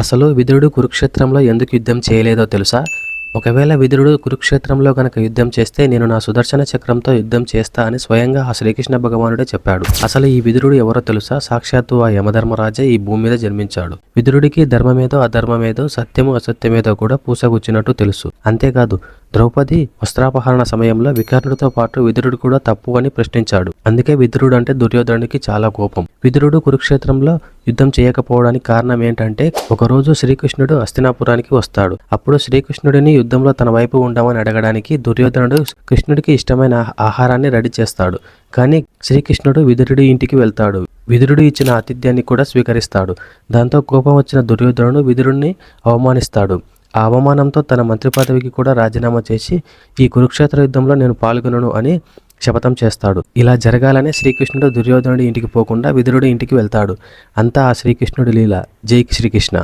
అసలు విదురుడు కురుక్షేత్రంలో ఎందుకు యుద్ధం చేయలేదో తెలుసా? ఒకవేళ విదురుడు కురుక్షేత్రంలో గనక యుద్ధం చేస్తే నేను నా సుదర్శన చక్రంతో యుద్ధం చేస్తా అని స్వయంగా ఆ శ్రీకృష్ణ భగవానుడే చెప్పాడు. అసలు ఈ విదురుడు ఎవరో తెలుసా? సాక్షాత్తు ఆ యమధర్మరాజే ఈ భూమి మీద జన్మించాడు. విదురుడికి ధర్మమేదో అధర్మమేదో సత్యము అసత్యమేదో కూడా పూసగుచ్చినట్టు తెలుసు. అంతేకాదు ద్రౌపది వస్త్రాపహరణ సమయంలో వికర్ణుడితో పాటు విదురుడు కూడా తప్పు అని ప్రశ్నించాడు. అందుకే విదురుడు అంటే దుర్యోధనుడికి చాలా కోపం. విదురుడు కురుక్షేత్రంలో యుద్ధం చేయకపోవడానికి కారణం ఏంటంటే ఒకరోజు శ్రీకృష్ణుడు హస్తినాపురానికి వస్తాడు. అప్పుడు శ్రీకృష్ణుడిని యుద్ధంలో తన వైపు ఉండమని అడగడానికి దుర్యోధనుడు కృష్ణుడికి ఇష్టమైన ఆహారాన్ని రెడీ చేస్తాడు. కానీ శ్రీకృష్ణుడు విదురుడి ఇంటికి వెళ్తాడు. విదురుడు ఇచ్చిన ఆతిథ్యాన్ని కూడా స్వీకరిస్తాడు. దాంతో కోపం వచ్చిన దుర్యోధనుడు విదురుడిని అవమానిస్తాడు. ఆ అవమానంతో తన మంత్రి పదవికి కూడా రాజీనామా చేసి ఈ కురుక్షేత్ర యుద్ధంలో నేను పాల్గొనను అని శపథం చేస్తాడు. ఇలా జరగాలనే శ్రీకృష్ణుడు దుర్యోధనుడి ఇంటికి పోకుండా విదురుడి ఇంటికి వెళ్తాడు. అంతా ఆ శ్రీకృష్ణుడి లీల. జై శ్రీకృష్ణ.